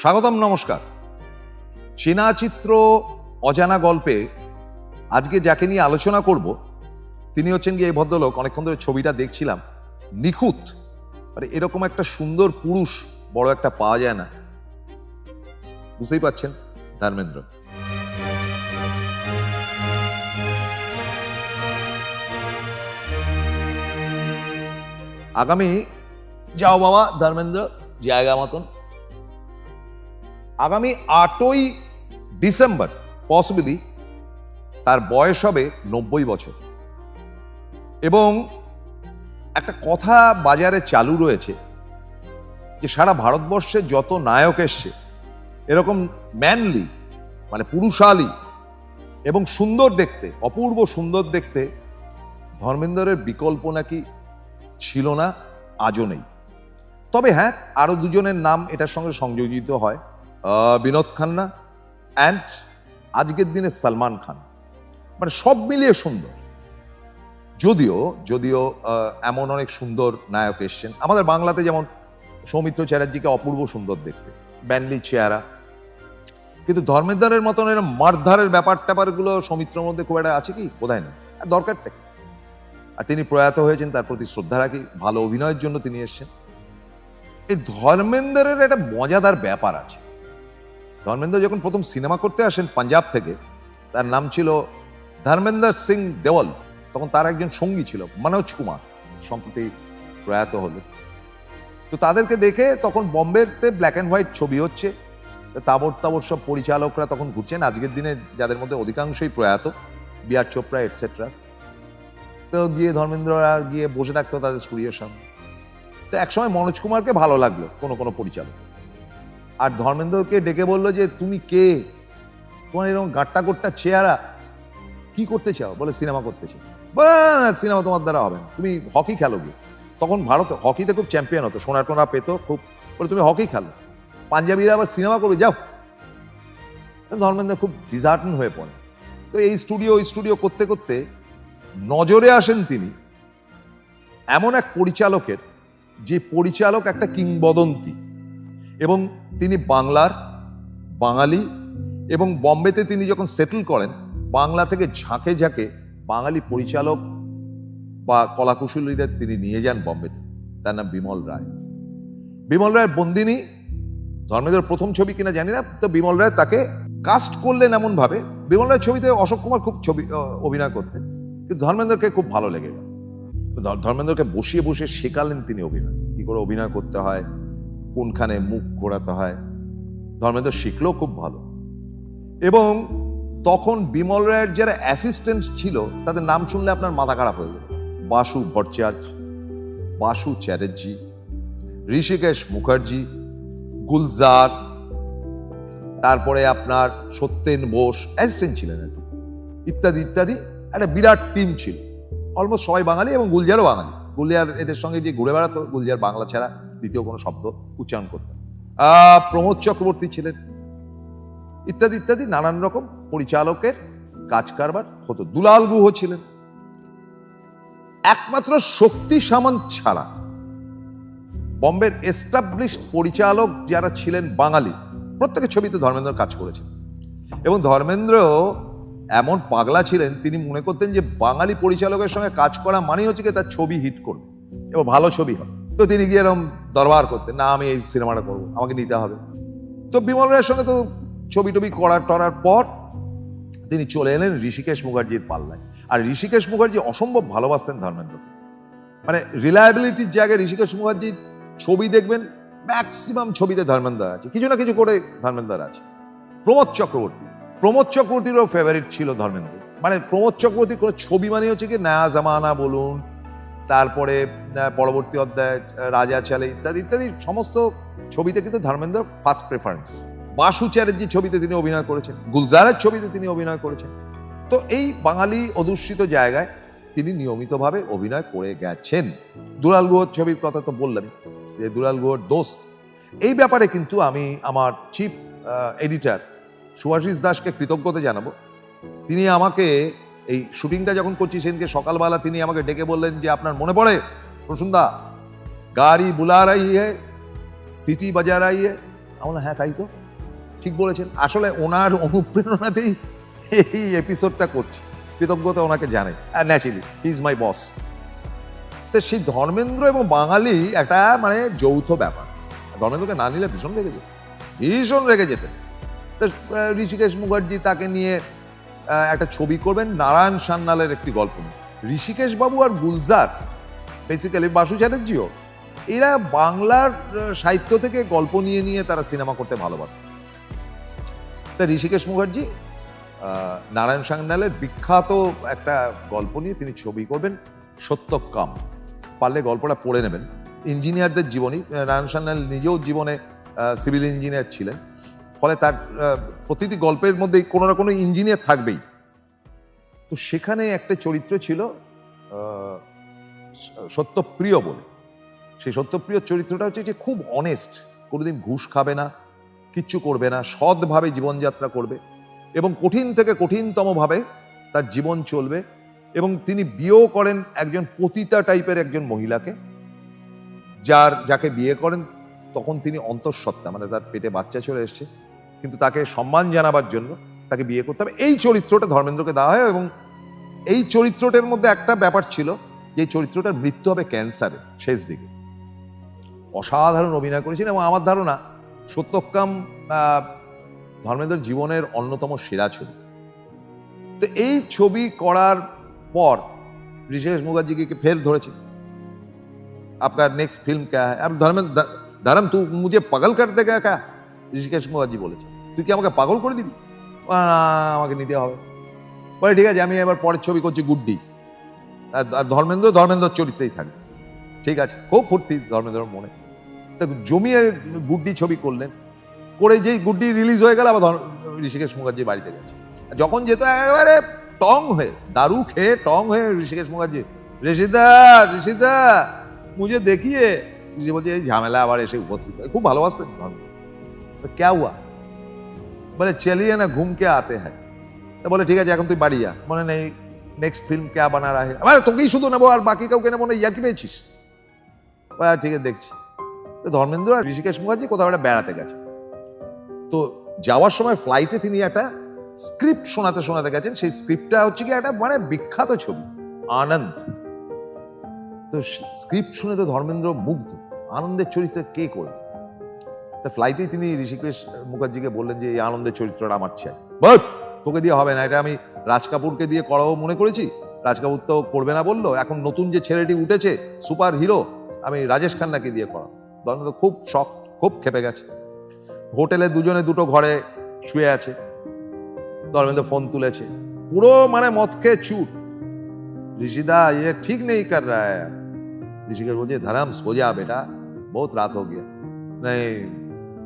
স্বাগতম, নমস্কার। চেনা চিত্র অজানা গল্পে আজকে যাকে নিয়ে আলোচনা করব, তিনি হচ্ছেন গিয়ে এই ভদ্রলোক, অনেকক্ষণ ধরে ছবিটা দেখছিলাম, নিখুঁত মানে এরকম একটা সুন্দর পুরুষ বড় একটা পাওয়া যায় না। বুঝতেই পাচ্ছেন ধর্মেন্দ্র? আগামী, যাও বাবা, ধর্মেন্দ্র, জায়গা মতন। আগামী আটই ডিসেম্বর পসিবলি তার বয়স হবে নব্বই বছর। এবং একটা কথা বাজারে চালু রয়েছে যে সারা ভারতবর্ষে যত নায়ক এসছে, এরকম ম্যানলি মানে পুরুষালী এবং সুন্দর দেখতে, অপূর্ব সুন্দর দেখতে ধর্মেন্দ্রের বিকল্প নাকি ছিল না, আজও নেই। তবে হ্যাঁ আরও দুজনের নাম এটার সঙ্গে সংযোজিত হয়। বিনোদ খান্না অ্যান্ড আজকের দিনে সালমান খান। মানে সব মিলিয়ে সুন্দর। যদিও যদিও এমন অনেক সুন্দর নায়ক এসছেন। আমাদের বাংলাতে যেমন সৌমিত্র চ্যাটার্জিকে অপূর্ব সুন্দর দেখতে ব্যান্ডলি চেহারা কিন্তু ধর্মেন্দ্রের মতন এরকম মারধারের ব্যাপার ট্যাপারগুলো সৌমিত্রের মধ্যে খুব একটা আছে কি? বোধহয় না। দরকারটা কি? আর তিনি প্রয়াত হয়েছেন, তার প্রতি শ্রদ্ধা রাখি, ভালো অভিনয়ের জন্য তিনি এসছেন। এই ধর্মেন্দ্রের একটা মজাদার ব্যাপার আছে। ধর্মেন্দ্র যখন প্রথম সিনেমা করতে আসেন পাঞ্জাব থেকে, তার নাম ছিল ধর্মেন্দ্র সিং দেওয়াল তখন তার একজন সঙ্গী ছিল, মনোজ কুমার, সম্প্রতি প্রয়াত হলো তো তাদেরকে দেখে তখন বম্বেতে ব্ল্যাক অ্যান্ড হোয়াইট ছবি হচ্ছে। তাবর তাবর সব পরিচালকরা তখন ঘুরছেন। আজকের দিনে যাদের মধ্যে অধিকাংশই প্রয়াত, বিআর চোপড়া এটসেট্রা তো গিয়ে ধর্মেন্দ্ররা গিয়ে বসে থাকতো তাদের স্টুডিওর সামনে। তো একসময় মনোজ কুমারকে ভালো লাগল কোনো কোনো পরিচালক। আর ধর্মেন্দ্রকে ডেকে বলল যে, তুমি কে? তোমার এরকম গাট্টা গোট্টা চেহারা কি করতে চাও? বলে সিনেমা করতে চাও সিনেমা তোমার দ্বারা হবে না। তুমি হকি খেলো গিয়ে। তখন ভারত হকিতে খুব চ্যাম্পিয়ন হতো, সোনার টোনা পেতো খুব। বলে, তুমি হকি খেলো। পাঞ্জাবিরা আবার সিনেমা করবে, যাও। ধর্মেন্দ্র খুব ডিজার্টন হয়ে পড়ে। তো এই স্টুডিও ওই স্টুডিও করতে করতে নজরে আসেন তিনি এমন এক পরিচালকের, যে পরিচালক একটা কিংবদন্তি। এবং তিনি বাংলার বাঙালি এবং বম্বেতে তিনি যখন সেটেল করেন, বাংলা থেকে ঝাঁকে ঝাঁকে বাঙালি পরিচালক বা কলাকুশলীদের তিনি নিয়ে যান বম্বেতে। তার নাম বিমল রায়। বিমল রায়ের বন্দিনী ধর্মেন্দ্রের প্রথম ছবি কিনা জানি না, তো বিমল রায় তাকে কাস্ট করলেন এমনভাবে। বিমল রায়ের ছবিতে অশোক কুমার খুব ছবি অভিনয় করতেন, কিন্তু ধর্মেন্দ্রকে খুব ভালো লেগে গেল। ধর্মেন্দ্রকে বসিয়ে বসে শেখালেন তিনি অভিনয়। কি করে অভিনয় করতে হয় কোনখানে মুখ ঘোরাতে হয়। ধর্মেন্দ্র শিখলেও খুব ভালো। এবং তখন বিমল রায়ের যারা অ্যাসিস্ট্যান্ট ছিল, তাদের নাম শুনলে আপনার মাথা খারাপ হয়ে যাবে। বাসু ভট্টাচার্য, বাসু চ্যাটার্জি, ঋষিকেশ মুখার্জি, গুলজার, তারপরে আপনার সত্যেন বোস অ্যাসিস্ট্যান্ট ছিলেন আর কি। ইত্যাদি ইত্যাদি। একটা বিরাট টিম ছিল। অলমোস্ট সবাই বাঙালি এবং গুলজারও বাঙালি। গুলজার এদের সঙ্গে যে ঘুরে বেড়াতো, গুলজার বাংলা ছাড়া। দ্বিতীয় কোনো শব্দ উচ্চারণ করতেন। প্রমোদ চক্রবর্তী ছিলেন। ইত্যাদি ইত্যাদি নানান রকম পরিচালকের কাজ কারবার হতো। দুলাল গুহ ছিলেন। একমাত্র শক্তি সামন্ত ছাড়া বম্বের এস্টাবলিশ পরিচালক যারা ছিলেন বাঙালি, প্রত্যেকের ছবিতে ধর্মেন্দ্র কাজ করেছেন। এবং ধর্মেন্দ্র এমন পাগলা ছিলেন, তিনি মনে করতেন যে বাঙালি পরিচালকের সঙ্গে কাজ করা মানেই হচ্ছে কি তার ছবি হিট করবে। এবং ভালো ছবি হবে। তো তিনি গিয়ে এরকম দরবার করতেন, না, আমি এই সিনেমাটা করব, আমাকে নিতে হবে। তো বিমল রায়ের সঙ্গে তো ছবি টবি করার টরার পর তিনি চলে এলেন ঋষিকেশ মুখার্জির পাল্লায়। আর ঋষিকেশ মুখার্জি অসম্ভব ভালোবাসতেন ধর্মেন্দ্রকে। মানে রিলায়েবিলিটির জায়গায় ঋষিকেশ মুখার্জির ছবি দেখবেন ম্যাক্সিমাম ছবিতে ধর্মেন্দ্র আছে। কিছু না কিছু করে ধর্মেন্দ্র আছে। প্রমোদ চক্রবর্তী, প্রমোদ চক্রবর্তীরও ফেভারিট ছিল ধর্মেন্দ্র। মানে প্রমোদ চক্রবর্তীর কোনো ছবি মানে হচ্ছে কি নয়া জামানা, বলুন তারপরে পরবর্তী অধ্যায় রাজা চালে ইত্যাদি ইত্যাদি সমস্ত ছবিতে কিন্তু ধর্মেন্দ্র ফার্স্ট প্রেফারেন্স বাসু চ্যাটার্জির ছবিতে তিনি অভিনয় করেছেন, গুলজারের ছবিতে তিনি অভিনয় করেছেন। তো এই বাঙালি অধ্যুষিত জায়গায় তিনি নিয়মিতভাবে অভিনয় করে গেছেন। দুলাল গুহর ছবির কথা তো বললাম, যে দুলাল গুহর দোস্ত। এই ব্যাপারে কিন্তু আমি আমার চিফ এডিটার সুভাষিস দাসকে কৃতজ্ঞতা জানাব। তিনি আমাকে এই শুটিংটা যখন করছি সেদিনকে সকালবেলা তিনি আমাকে ডেকে বললেন যে আপনার মনে পড়ে? প্রসুন্দা, গাড়ি বুলা রাই হে, সিটি বাজা রাই হে আমরা হ্যাঁ তাই তো। ঠিক বলেছেন। আসলে ওনার অনুপ্রেরণাতেই এই এপিসোডটা করছি। কৃতজ্ঞতা ওনাকে জানাই। ন্যাচারালি হি ইজ মাই বস তো সেই ধর্মেন্দ্র এবং বাঙালি একটা মানে যৌথ ব্যাপার। ধর্মেন্দ্রকে না নিলে ভীষণ রেগে যেত। ভীষণ রেগে যেতেন। তো ঋষিকেশ মুখার্জি তাকে নিয়ে একটা ছবি করবেন নারায়ণ সান্যালের একটি গল্প ঋষিকেশ বাবু আর গুলজার বেসিক্যালি বাসু চ্যাটার্জিও, এরা বাংলার সাহিত্য থেকে গল্প নিয়ে নিয়ে তারা সিনেমা করতে ভালোবাসতেন তা ঋষিকেশ মুখার্জি নারায়ণ সান্যালের বিখ্যাত একটা গল্প নিয়ে তিনি ছবি করবেন সত্যকাম। পারলে গল্পটা পড়ে নেবেন। ইঞ্জিনিয়ারদের জীবনী নারায়ণ সান্যাল নিজেও জীবনে সিভিল ইঞ্জিনিয়ার ছিলেন। ফলে তার প্রতিটি গল্পের মধ্যেই কোনো না কোনো ইঞ্জিনিয়ার থাকবেই। তো সেখানে একটা চরিত্র ছিল সত্যপ্রিয় বলে। সেই সত্যপ্রিয় চরিত্রটা হচ্ছে যে খুব অনেস্ট কোনোদিন ঘুষ খাবে না, কিচ্ছু করবে না, সৎভাবে জীবনযাত্রা করবে এবং কঠিন থেকে কঠিনতমভাবে তার জীবন চলবে এবং তিনি বিয়েও করেন একজন পতিতা টাইপের একজন মহিলাকে, যার, যাকে বিয়ে করেন, তখন তিনি অন্তঃসত্ত্বা মানে তার পেটে বাচ্চা চলে এসছে। কিন্তু তাকে সম্মান জানাবার জন্য তাকে বিয়ে করতে হবে এই চরিত্রটা ধর্মেন্দ্রকে দেওয়া হয় এবং এই চরিত্রটার মধ্যে একটা ব্যাপার ছিল যে এই চরিত্রটার মৃত্যু হবে ক্যান্সারে শেষ দিকে অসাধারণ অভিনয় করেছেন এবং আমার ধারণা সত্যকাম আহ, ধর্মেন্দ্রের জীবনের অন্যতম সেরা ছবি তো এই ছবি করার পর ঋষিকেশ মুখার্জি কে ফের ধরেছে आपका नेक्स्ट फिल्म क्या है अब धर्म धर्म तू मुझे पागल कर देगा क्या ঋষিকেশ মুখার্জি বলেছে তুই কি আমাকে পাগল করে দিবি? আমাকে নিতে হবে। বলে, ঠিক আছে, আমি এবার পরের ছবি করছি গুড্ডি। আর ধর্মেন্দ্র ধর্মেন্দ্র চরিত্রেই থাকবে ঠিক আছে, খুব ফুর্তি ধর্মেন্দ্রর মনে। তো জমিয়ে গুড্ডি ছবি করলেন। করে যেই গুড্ডি রিলিজ হয়ে গেল, আবার ঋষিকেশ মুখার্জি বাড়িতে গেছে। যখন যেত, একেবারে টং হয়ে, দারু খেয়ে টং হয়ে ঋষিকেশ মুখার্জি ঋষিদা ঋষিদা, মুঝে দেখিয়ে? ঋষি বলছে এই ঝামেলা আবার এসে উপস্থিত খুব ভালোবাসতেন ধর্মেন্দ্র। তো হুয়া বলে চলিয়ে না ঘুম কে হ্যাঁ তা বলে ঠিক আছে এখন তুই বাড়ি যা মনে নেই নেক্সট ফিল্ম ক্যা বানা রাহে আমার তোকেই শুধু নেব আর বাকি কাউকে নেব না ইয়া কি পেয়েছিস ঠিক আছে দেখছি ধর্মেন্দ্র আর ঋষিকেশ মুখার্জি কোথাও একটা বেড়াতে গেছে তো যাওয়ার সময় ফ্লাইটে তিনি একটা স্ক্রিপ্ট শোনাতে শোনাতে গেছেন সেই স্ক্রিপ্টটা হচ্ছে কি একটা মানে বিখ্যাত ছবি আনন্দ তো স্ক্রিপ্ট শুনে তো ধর্মেন্দ্র মুগ্ধ আনন্দের চরিত্র কে করবে তা ফ্লাইটেই তিনি ঋষিকেশ মুখার্জিকে বললেন যে, এই আনন্দের চরিত্রটা আমার চাই। বল, তোকে দিয়ে হবে না, এটা আমি রাজ কাপুরকে দিয়ে করাও মনে করেছি? রাজ কাপুর তো করবে না, বলল। এখন নতুন যে ছেলেটি উঠেছে সুপার হিরো আমি রাজেশ খান্নাকে দিয়ে করাবো। ধরেন তো খুব শখ খুব খেপে গেছে। হোটেলে দুজনে দুটো ঘরে শুয়ে আছে। ধর্মেন্দ্র ফোন তুলেছে। পুরো মানে মদ খেয়ে চুট ঋষিদা ইয়ে ঠিক নেই কর রায়। ঋষিকে ঋষিকেশ বলছে, ধারাম, সোজা বেটা, বহুত রাত হো গিয়া।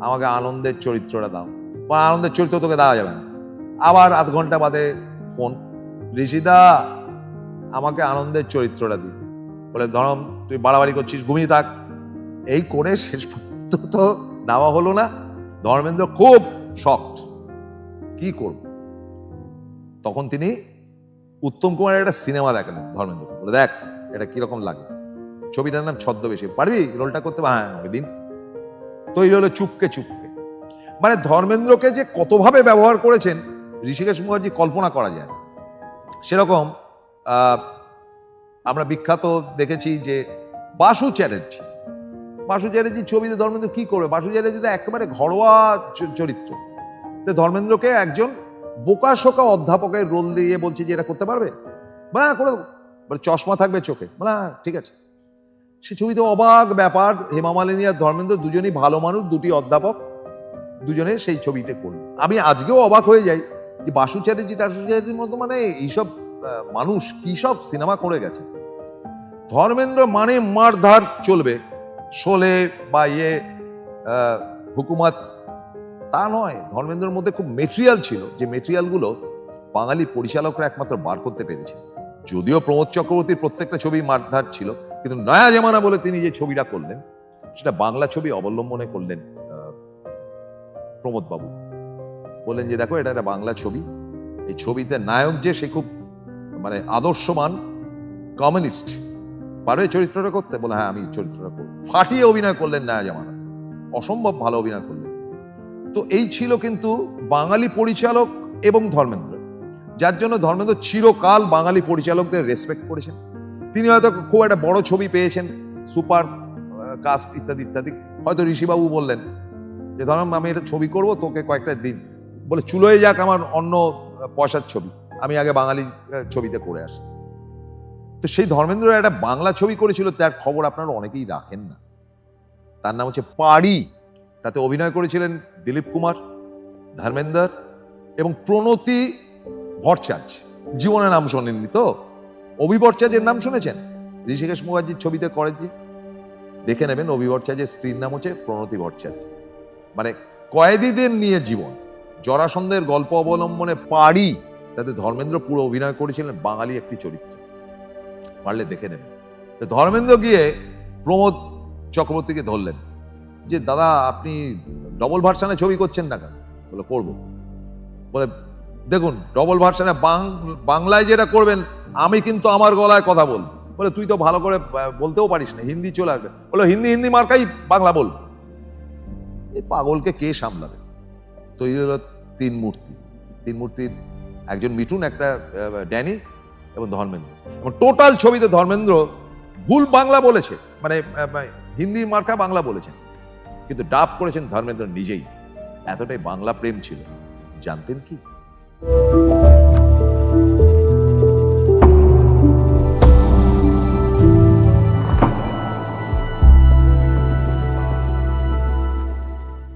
আমাকে আনন্দের চরিত্রটা দাও। বা আনন্দের চরিত্র তোকে দেওয়া যাবে না। আবার আধ ঘণ্টা বাদে ফোন। ঋষিদা, আমাকে আনন্দের চরিত্রটা দিন। বলে, ধরম, তুই বাড়াবাড়ি করছিস, ঘুমিয়ে থাক। এই করে শেষ পর্যন্ত তো নেওয়া হলো না। ধর্মেন্দ্র খুব শক্ট কি করব? তখন তিনি উত্তম কুমারের একটা সিনেমা দেখেন ধর্মেন্দ্র বলে, দেখ, এটা কীরকম লাগে। ছবিটার নাম ছদ্মবেশী। পারবি? রোলটা করতে? হ্যাঁ আমাকে দিন। তৈরি হলো চুপকে চুপকে। মানে ধর্মেন্দ্রকে যে কতভাবে ব্যবহার করেছেন, ঋষিকেশ মুখার্জি কল্পনা করা যায় সেরকম আমরা বিখ্যাত দেখেছি যে বাসু চ্যাটার্জি। বাসু চ্যাটার্জির ছবিতে ধর্মেন্দ্র কি করবে? বাসু চ্যাটার্জি তো একেবারে ঘরোয়া চরিত্র। তো ধর্মেন্দ্রকে একজন বোকা শোকা অধ্যাপকের রোল দিয়ে বলছে যে এটা করতে পারবে? বা করে দেবো বলে চশমা থাকবে চোখে। বলে হ্যাঁ ঠিক আছে। সে ছবিতে অবাক ব্যাপার, হেমা মালিনী আর ধর্মেন্দ্র দুজনেই ভালো মানুষ, দুটি অধ্যাপক, দুজনে সেই ছবিটা করল আমি আজকেও অবাক হয়ে যাই যে বাসু চ্যাটার্জি, টাসু চ্যাটার্জির মতো মানে এইসব মানুষ কি সব সিনেমা করে গেছে। ধর্মেন্দ্র মানে মারধার চলবে, শোলে বা ইয়ে হুকুমত, তা নয়। ধর্মেন্দ্রের মধ্যে খুব মেটেরিয়াল ছিল, যে মেটেরিয়ালগুলো বাঙালি পরিচালকরা একমাত্র বার করতে পেরেছে। যদিও প্রমোদ চক্রবর্তীর প্রত্যেকটা ছবি মারধার ছিল কিন্তু নয়া জামানা বলে তিনি যে ছবিটা করলেন সেটা বাংলা ছবি অবলম্বনে করলেন আহ, প্রমোদ বাবু বললেন যে দেখো এটা একটা বাংলা ছবি। এই ছবিতে নায়ক যে সে খুব মানে আদর্শমান কমিউনিস্ট পারবে চরিত্রটা করতে? বলে হ্যাঁ আমি চরিত্রটা করব। ফাটিয়ে অভিনয় করলেন নয়া জামানা। অসম্ভব ভালো অভিনয় করলেন। তো এই ছিল কিন্তু বাঙালি পরিচালক এবং ধর্মেন্দ্র। যার জন্য ধর্মেন্দ্র চিরকাল বাঙালি পরিচালকদের রেসপেক্ট করেছেন। তিনি হয়তো খুব একটা বড় ছবি পেয়েছেন, সুপার কাস্ট ইত্যাদি ইত্যাদি। হয়তো ঋষিবাবু বললেন যে, ধরুন আমি এটা ছবি করব, তোকে কয়েকটা দিন। বলে, চুলোয় যাক আমার অন্য পয়সার ছবি। আমি আগে বাঙালি ছবিতে করে আসি। তো সেই ধর্মেন্দ্র একটা বাংলা ছবি করেছিল, তার খবর আপনারা অনেকেই রাখেন না। তার নাম হচ্ছে পাড়ি। তাতে অভিনয় করেছিলেন দিলীপ কুমার, ধর্মেন্দ্র এবং প্রণতি ভট্টাচার্য। জীবনের নাম শোনেননি তো? অভি ভট্টাচার্যের নাম শুনেছেন? ঋষিকেশ মুখার্জির ছবিতে করে দিয়ে? দেখে নেবেন অভি ভট্টাচার্যের স্ত্রীর নাম হচ্ছে প্রণতি ভট্টাচার্য মানে কয়েদিদের নিয়ে জীবন। জরাসন্ধের গল্প অবলম্বনে পাড়ি, তাতে ধর্মেন্দ্র পুরো অভিনয় করেছিলেন বাঙালি একটি চরিত্র। পারলে দেখে নেবেন। ধর্মেন্দ্র গিয়ে প্রমোদ চক্রবর্তীকে ধরলেন। যে, দাদা, আপনি ডবল ভার্সানে ছবি করছেন না কেন? বলে, করব। বলে দেখুন ডবল ভার্সানে বাংলায় যেটা করবেন, আমি কিন্তু আমার গলায় কথা বল বলে, তুই তো ভালো করে বলতেও পারিস না, হিন্দি চলে আসবে। বলে, হিন্দি হিন্দি মার্কাই বাংলা বল। এই পাগলকে কে সামলাবে? তৈরি হলো তিন মূর্তি। তিন মূর্তির একজন মিঠুন, একটা ড্যানি এবং ধর্মেন্দ্র। এবং টোটাল ছবিতে ধর্মেন্দ্র ভুল বাংলা বলেছে মানে হিন্দি মার্কা বাংলা বলেছেন কিন্তু ডাব করেছেন ধর্মেন্দ্র নিজেই। এতটাই বাংলা প্রেম ছিল। জানতেন কি? Thank you.